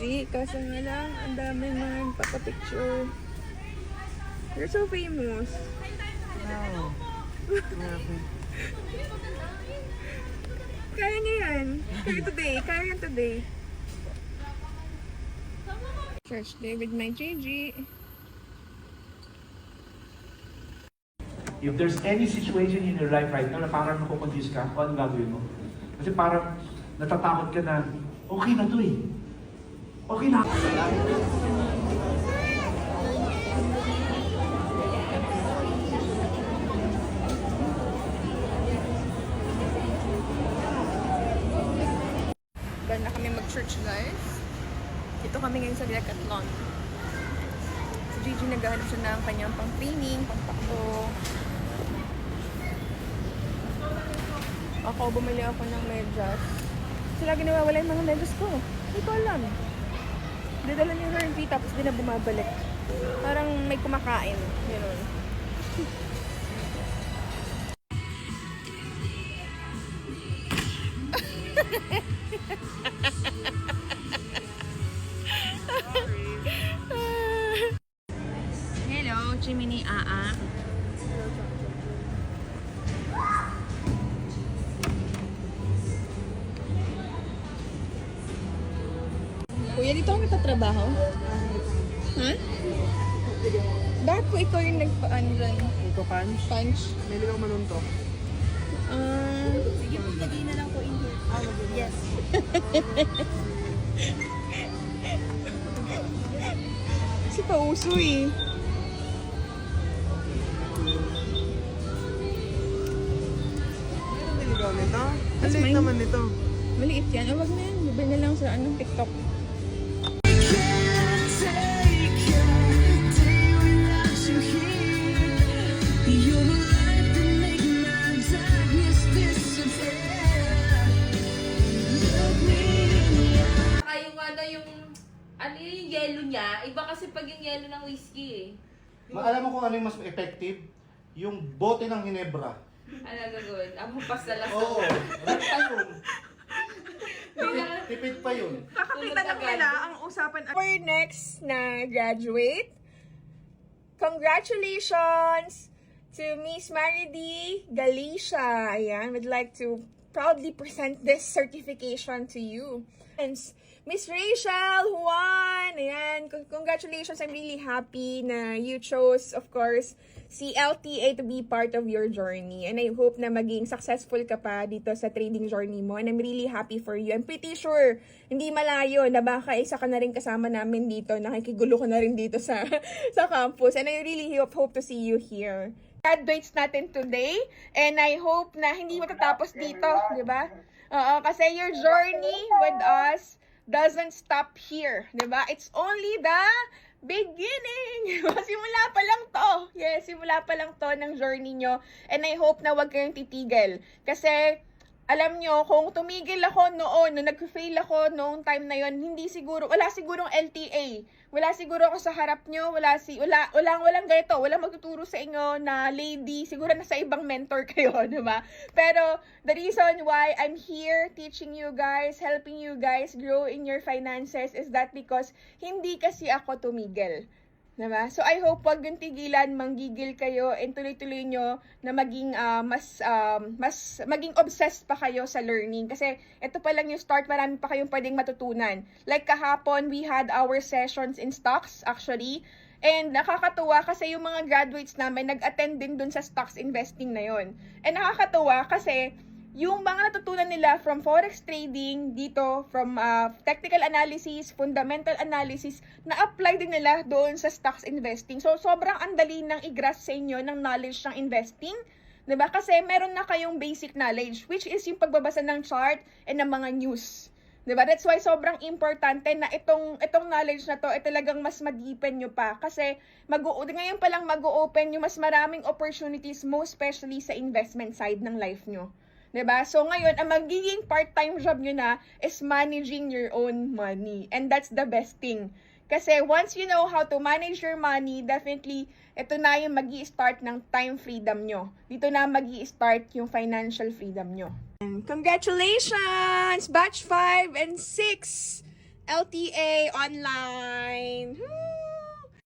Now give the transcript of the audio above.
today. Kaso nga lang, ang dami man papapicture. You're so famous. Wow. Kaya niya yan. Kaya today. Kaya yan today. Church day with my Gigi. If there's any situation in your life right now na parang nakukonfuse ka, kung ano gagawin mo? Kasi parang natatakot ka na, okay na to eh. Okay na. Dahil na kami mag-church guys. Dito kami ngayon sa Decathlon. Si Gigi naghahanap siya ng kanyang pang training, pang takbo. Ako, bumili ako ng medyas. Kasi lagi nawawala yung mga medyas ko. Hindi ko alam. Dinala niya her feet tapos di na bumabalik. Parang may kumakain. Ganun. Hello, Jiminy Aa. Kuya, dito ka nagtatrabaho? Ha? Bakit po ikaw yung nagpaan dyan? Ito punch. Punch? May limang manuntok. Ah, Sige po, lagay na lang po in here. Yes. kasi pauso eh. Meron niligaw nito. Ang That's liit mine. naman nito. Maliit yan. O, wag na yan. Bibili na lang sa anong TikTok. Ano yung ano yung yellow niya, iba kasi pag yung yellow ng whiskey eh. Ma- Alam mo kung ano yung mas effective? Yung bote ng Hinebra. Ano gagawin? Ang hupas na lang. Oo. Red pa yun. Tipid pa yun. Kakakita lang nila ang usapan. For next na graduate, congratulations to Miss Maridi Galicia. Ayan, would like to proudly present this certification to you. And Miss Rachel Juan, ayan, con- congratulations. I'm really happy na you chose, of course, si LTA to be part of your journey. And I hope na maging successful ka pa dito sa trading journey mo. And I'm really happy for you. I'm pretty sure, hindi malayo na baka isa ka na rin kasama namin dito. Nakikigulo ko na rin dito sa, sa campus. And I really hope, hope to see you here. Graduates natin today. And I hope na hindi matatapos dito, di ba? Oo, kasi your journey with us doesn't stop here, 'di ba? It's only the beginning. simula pa lang to. Yes, simula pa lang to ng journey nyo. And I hope na wag kayong titigil. Kasi alam nyo, kung tumigil ako noon, nung nag-fail ako noong time na yon, hindi siguro, wala sigurong LTA. Wala siguro ako sa harap nyo, wala si, wala, walang, walang ganito, walang magtuturo sa inyo na lady, siguro nasa ibang mentor kayo, di ba? Pero, the reason why I'm here teaching you guys, helping you guys grow in your finances is that because hindi kasi ako tumigil. Diba? So I hope wag yung tigilan, manggigil kayo and tuloy-tuloy nyo na maging ah, mas um, mas maging obsessed pa kayo sa learning kasi ito pa lang yung start, marami pa kayong pwedeng matutunan. Like kahapon, we had our sessions in stocks actually. And nakakatuwa kasi yung mga graduates namin nag-attend din dun sa stocks investing na yon. And nakakatuwa kasi yung mga natutunan nila from forex trading dito, from uh, technical analysis, fundamental analysis, na-apply din nila doon sa stocks investing. So, sobrang andali ng i-grasp sa inyo ng knowledge ng investing. 'di ba Kasi meron na kayong basic knowledge, which is yung pagbabasa ng chart and ng mga news. 'Di ba That's why sobrang importante na itong itong knowledge na to ay talagang mas ma-deepen nyo pa kasi mag ngayon pa lang mag-open yung mas maraming opportunities most especially sa investment side ng life nyo. 'Di ba? So ngayon, ang magiging part-time job nyo na is managing your own money. And that's the best thing. Kasi once you know how to manage your money, definitely, ito na yung mag start ng time freedom nyo. Dito na mag start yung financial freedom nyo. Congratulations! Batch 5 and 6! LTA online. Woo!